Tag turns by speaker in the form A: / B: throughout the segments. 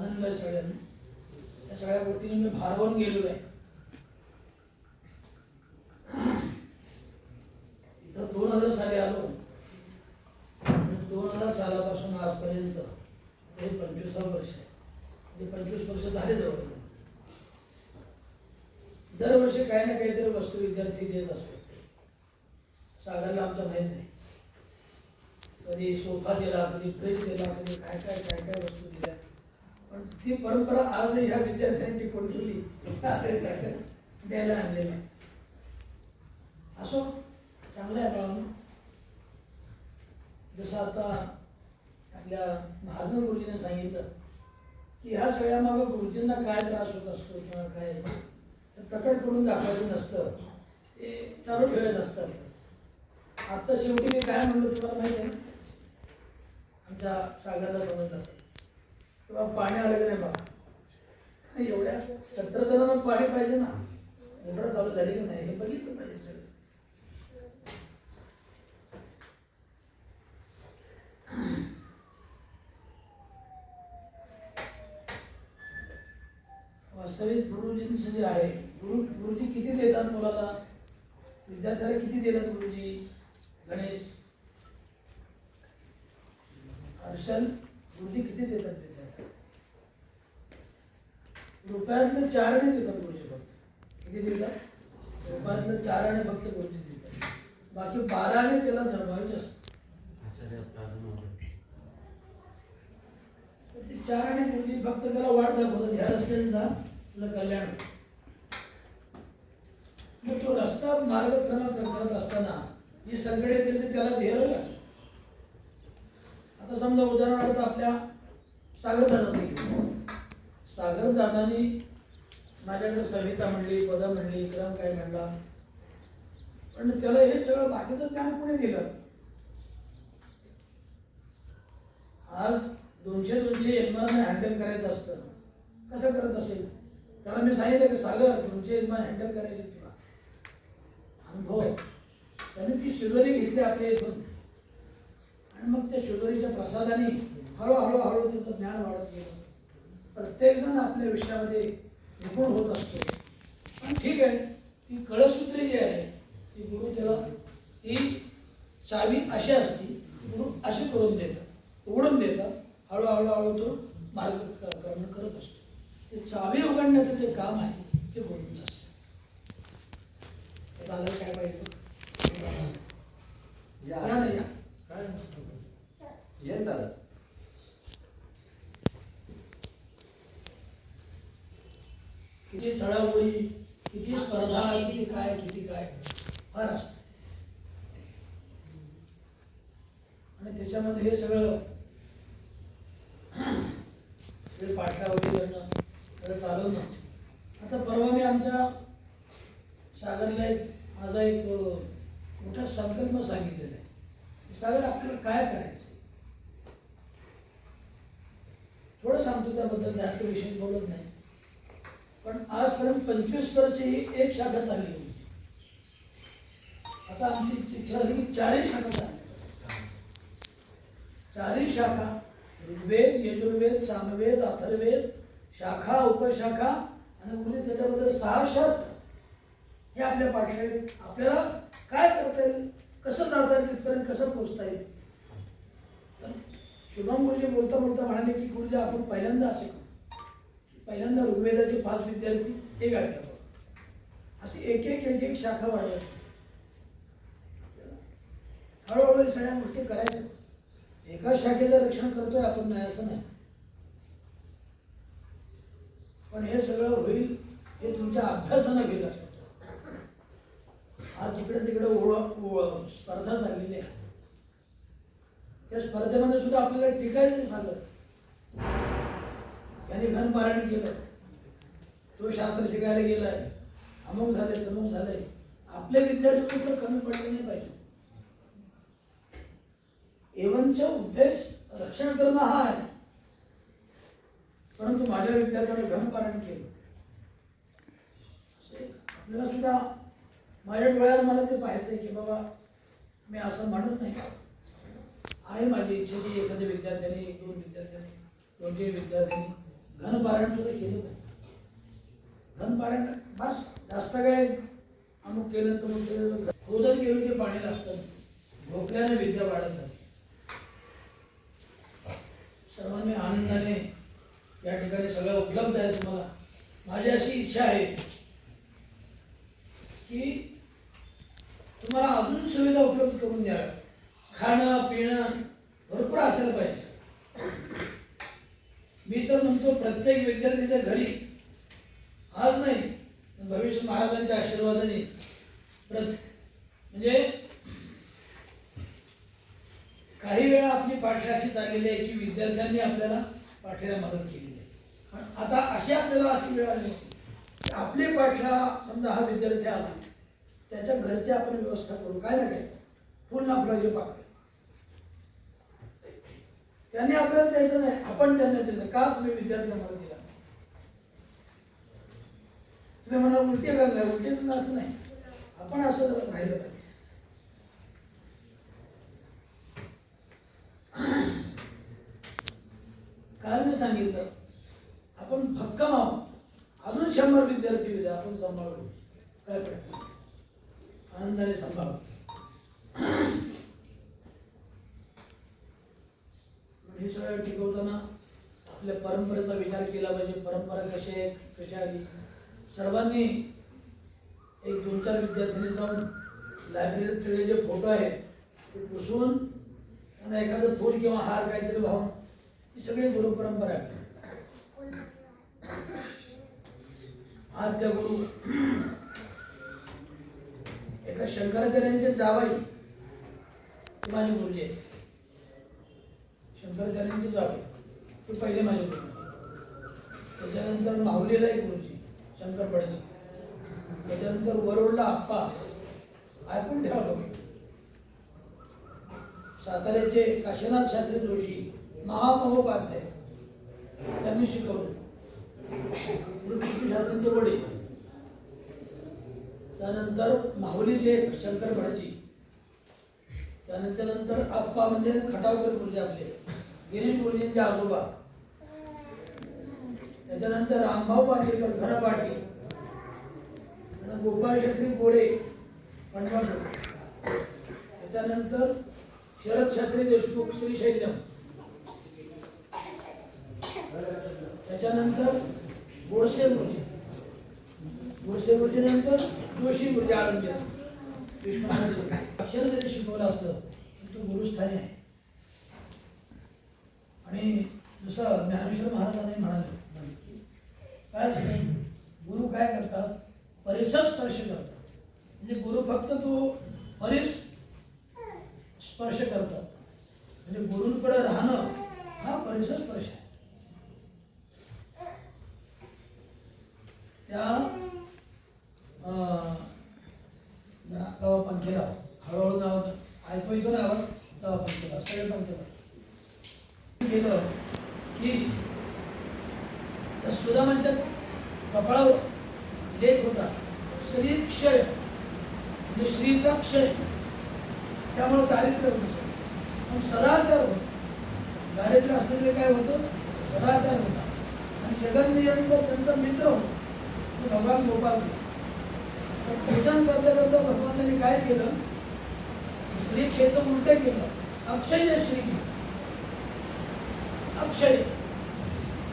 A: आनंदमय सगळ्यांना. या सगळ्या गोष्टीने मी भारवून गेलेलो आहे. इथं दोन हजार साली आलो. दोन हजार सालापासून आजपर्यंत हे पंचवीसावं वर्ष आहे. म्हणजे पंचवीस वर्ष झाले जवळ दरवर्षी काही ना काहीतरी वस्तू विद्यार्थी देत असतात. सागरला आमचं माहीत नाही कधी सोफा दिला कधी फ्रीज दिला कधी काय काय काय काय वस्तू दिल्या. पण ती परंपरा आज ह्या विद्यार्थ्यांनी टिकून ठेवली द्यायला आणलेला आहे. असो चांगलं आहे बाळांनो. जसं आता आपल्या महाजन गुरुजीने सांगितलं की ह्या सगळ्या मागं गुरुजींना काय त्रास होत असतो किंवा काय तर प्रकट करून दाखवायचं नसतं. ते चालू ठेवायचं असतं. आता शेवटी मी काय म्हणलो तुम्हाला माहिती आहे? आमच्या सागरला समजलं असतं. किंवा पाणी आलं की नाही बघा एवढ्या सत्तर जणांना पाणी पाहिजे ना. मोटर चालू झाली की नाही हे बघितलं पाहिजे सगळं. वास्तविक गुरुजींचं जे आहे गुरु गुरुजी किती देतात मुलाला? विद्यार्थ्याला किती देतात गुरुजी? गणेश? हर्षल गुरुजी किती देतात? रुपयातलं चार आणि देतात गुरुजी फक्त? किती देतात? रुपयातलं चार आणि फक्त गुरुजी देतात? बाकी बारा आणि त्याला असतात. तर ते चार आणि गुरुजी फक्त त्याला वाट दाखवतात. ह्या रस्त्याने जा तुला कल्याण. मग तो रस्ता मार्गक्रमण करत असताना जी संकट येतील ते त्याला ध्येय लागतं आता समजा उदाहरणार्थ आपल्या सागरदादाचं घेऊ सागरदादानी माझ्याकडे सविता म्हणली पदा म्हणली इकराम काय म्हणला. पण त्याला हे सगळं बाकीचं ज्ञान कोणी दिलं आज दोनशे दोनशे यजमानांना हँडल करायचं असतं. कसं करत असेल? त्याला मी सांगितलं की सागर दोनशे यजमान हँडल करायचे तुला. अनुभव हो, त्याने ती शिजोरी घेतली आपल्या इथून. आणि मग त्या शिजोरीच्या प्रसादाने हळूहळू हळू त्याचं ज्ञान वाढत गेलं. प्रत्येकजण आपल्या विषयामध्ये निपुण होत असतो. पण ठीक आहे ती कळसूत्री जी आहे ती गुरु त्याला ती चावी अशी असती गुरु अशी करून देतात उघडून देतात हळूहळू हळू तो मार्गक्रमण करत असतो. ते चावी उघडण्याचं जे काम आहे ते गुरुंचं असतं. दादा काय पाहिजे? या. ना या.
B: येईल दादा
A: किती चढाओढी किती स्पर्धा किती काय किती काय फार असतं आणि त्याच्यामध्ये हे सगळं हे पाठरावरी करणं सगळं चालवणं. आता परवा मी आमच्या सागरला एक माझा एक मोठा संकल्प सांगितलेला आहे. सागर आपल्याला काय करायचं? थोडं सांगतो त्याबद्दल जास्त विषय बोलत नाही. पण आजपर्यंत पंचवीस वर्ष ही एक शाखा चालली होती. आता आमची शिक्षा झाली की चारही शाखा चालली. चारही शाखा ऋग्वेद यजुर्वेद सामवेद अथर्वेद शाखा उपशाखा आणि उरली त्याच्याबद्दल सहा शास्त्र हे आपल्या पाठीत आपल्याला काय करता येईल? कसं जाता येईल तिथपर्यंत? कसं पोचता येईल? शुभम गुरुजी बोलता बोलता म्हणाले की गुरुजी आपण पहिल्यांदा असे करू. पहिल्यांदा ऋग्वेदाचे पाच विद्यार्थी एक अध्यापक अशी एक एक एक एक शाखा वाढवायची हळूहळू सगळ्या गोष्टी करायच्या. एका शाखेचं रक्षण करतोय आपण नाही असं नाही. पण हे सगळं होईल हे तुमच्या अभ्यासानं गेलं आज जिकडे तिकडे ओळख स्पर्धा झालेली आहे. त्या स्पर्धेमध्ये सुद्धा आपल्याला टिकायचं सांगत त्यांनी घनपारायण केलं. तो शास्त्र शिकायला गेलाय. अमुक झाले तमुक झाले आपले विद्यार्थी कुठं कमी पडले नाही पाहिजे. एवनचा उद्देश रक्षण करणं हा आहे. परंतु माझ्या विद्यार्थ्याने घनपारायण केलं. आपल्याला सुद्धा माझ्या डोळ्याला मला ते पाहायचंय की बाबा मी असं म्हणत नाही. आहे माझी इच्छा की एखाद्या विद्यार्थ्याने एक दोन विद्यार्थ्यांनी दोन तीन विद्यार्थ्यांनी घनपारायण सुद्धा केलं नाही घनपारायण बस जास्त काय अमुक केलं तर मग केलं खोदत गेलो की पाणी लागतं. भोपल्याने विद्या वाढत सर्वांनी आनंदाने या ठिकाणी सगळं उपलब्ध आहे तुम्हाला. माझी अशी इच्छा आहे की तुम्हाला अजून सुविधा उपलब्ध करून द्याव्या खाणं पिणं भरपूर असायला पाहिजे मी तर म्हणतो प्रत्येक विद्यार्थ्याच्या घरी. आज नाही भविष्य महाराजांच्या आशीर्वादाने प्र म्हणजे काही वेळा आपली पाठ्य अशी चाललेली आहे की विद्यार्थ्यांनी आपल्याला पाठ्याला मदत केलेली आहे पण आता अशी आपल्याला अशी वेळ आली होती की आपली पाठ्या समजा हा विद्यार्थी आला त्याच्या घरची आपण व्यवस्था करू काय ना काय? पूर्ण आपलं जे त्यांनी आपल्याला द्यायचं नाही आपण त्यांना दिलं. का तुम्ही विद्यार्थी आम्हाला दिला? तुम्ही मला उलटे करणार उलटे असं नाही. आपण असं राहिलं पाहिजे. काल मी सांगितलं आपण भक्कम आहोत अजून शंभर विद्यार्थी उद्या आपण सांभाळू काय पाहिजे आनंदाने सांभाळू हे सगळं टिकवताना आपल्या परंपरेचा विचार केला परत परंपरा कशी आहे कशी आली सर्वांनी एक दोन चार विद्यार्थ्यांनी जाऊन लायब्ररीत सगळे जे फोटो आहेत ते पुसून त्यांना एखादं फूल किंवा हार काहीतरी वाहून ही सगळी गुरु परंपरा आहे. त्या गुरु एका शंकराचार्यांचे जावाई माझी माझे गुरुजी आहे. शंकराचार्यांचे जावे ते पहिले माझे गुरु त्याच्यानंतर माहुलीला एक गुरुजी शंकरपड्याची त्याच्यानंतर वरुडला आप्पा. ऐकून ठेवा तुम्ही. साताऱ्याचे काशीनाथ शास्त्री जोशी महामहोपाध्याय. त्यांनी शिकवलं. शास्त्रीचे वडील. त्यानंतर माहुलीचे शंकर भटजी त्यानंतर नंतर आप्पा म्हणजे खटावकर गुरुजी आपले. गिरीश गुरुजींचे आजोबा. त्याच्यानंतर रामभाऊ पाटेकर घनपाटी गोपाळ शास्त्री गोरे पंढरपूर त्याच्यानंतर शरद शास्त्री देशमुख श्रीशैल्यम त्याच्यानंतर गोडसे गुरुजी गोडसे गुरुजी नंतर जोशी गुरुजी आनंद विश्वनाथ अक्षर जरी शिकवलं असलं तरी तो गुरुस्थानी आहे. आणि जसं ज्ञानेश्वर महाराजांनी म्हणाले कायच नाही. गुरु काय करतात? परिसर स्पर्श करतात. म्हणजे गुरु फक्त तो परिस स्पर्श करतात. म्हणजे गुरूंकडे राहणं हा परिसर स्पर्श आहे. त्या पंखेला हळूहळू नाव ऐकू येतो ना आवाज गावा पंखेला सगळे पंखेला गेलं की त्या सुदामांच्या कपाळावर लेख होता श्री क्षय म्हणजे श्रीचा क्षय त्यामुळे दारिद्र्य होत असत पण सदाचार होत दारिद्र्य असलेले काय होतं? सदाचार होता. आणि जगन्नियंत त्यांचा मित्र होता तो भगवान गोपाल तर पूजन करता करता भगवंताने काय केलं? श्री क्षेत्र उलटे केलं. अक्षय श्री केलं. अक्षय.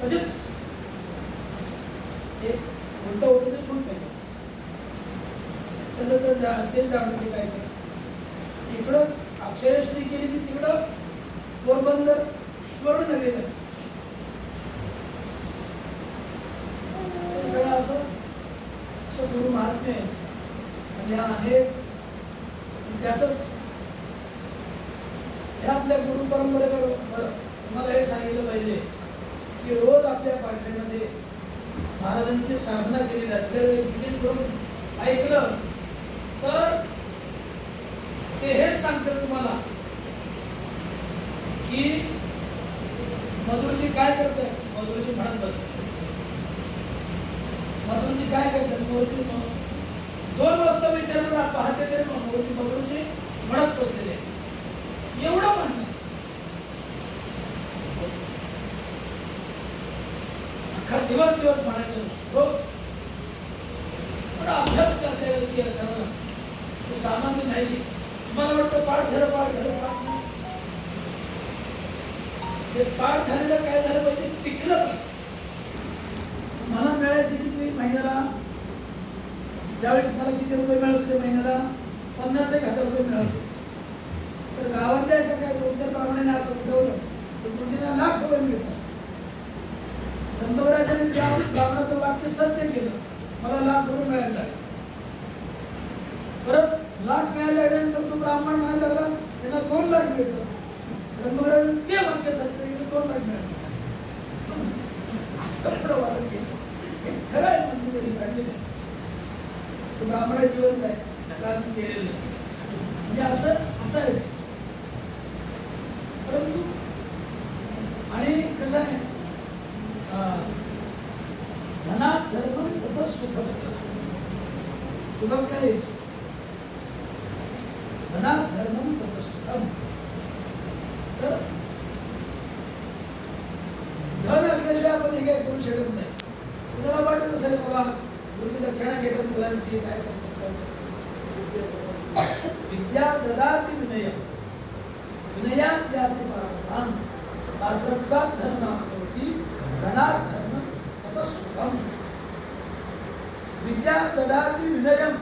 A: म्हणजेच ते उलट होतं ते सुट केलं. त्याचं तर जा- ते जाणून ते काय केलं. इकडं अक्षयश्री केली की तिकडं पोरबंदर स्वर्णनगरी झाली ते सगळं असं असं गुरु महात्मे आणि ह्या अनेक त्यातच ह्या आपल्या गुरु परंपरेकडे तुम्हाला हे सांगितलं पाहिजे की रोज आपल्या पाठ्यामध्ये महाराजांची साधना केली जाते विलीन करून ऐकलं तर ते हेच सांगतात तुम्हाला की मधुरजी काय करते मधुरजी म्हणत बसते मधुरजी काय करतात मूर्ती दोन वाजता विचारलं पहाटे तरी मूर्ती मधुरजी म्हणत बसलेले एवढं म्हणतात अख्खा दिवस दिवस म्हणायचं ते पार झालेलं काय झालं पाहिजे टिकलं पाहिजे मला मिळायचे किती महिन्याला. ज्यावेळेस मला किती रुपये मिळत होते महिन्याला पन्नास एक हजार रुपये मिळत होते. तर गावातल्या एका काय दोन प्रमाणे असं उठवलं तर कोणत्या लाख रुपये मिळतात. गंधवराजाने त्या ब्राह्मणाचं वाक्य सत्य केलं. मला लाख रुपये मिळायला लागले. परत लाख मिळाल्यानंतर तो ब्राह्मण म्हणायला लागला त्यांना दोन लाख मिळतात. गंधवराजाने ते वाक्य सत्य केलं दोन लाख मिळाले. असं पुढं वाढत गेलं हे खरं आहे मंदिर काढलेलं आहे. तो ब्राह्मण जिवंत आहे त्याला अजून गेलेलं नाही. म्हणजे असं असं आहे परंतु आणि कसं आहे धनात धर्म तथा सुखम सुखम काय यायचं धनात धर्म तथा सुखम तर धन असल्याशिवाय आपण हे काही करू शकत नाही. कुणाला वाटत असेल बाबा गुरुजी दक्षिणा घेतात मुलांची काय करतात विद्या ददाती विनय. विनयात जाती पात्रतान पात्रत्वात धर्माप्नोती धनात धर्म तत सुखम. विद्या ददाती विनयम.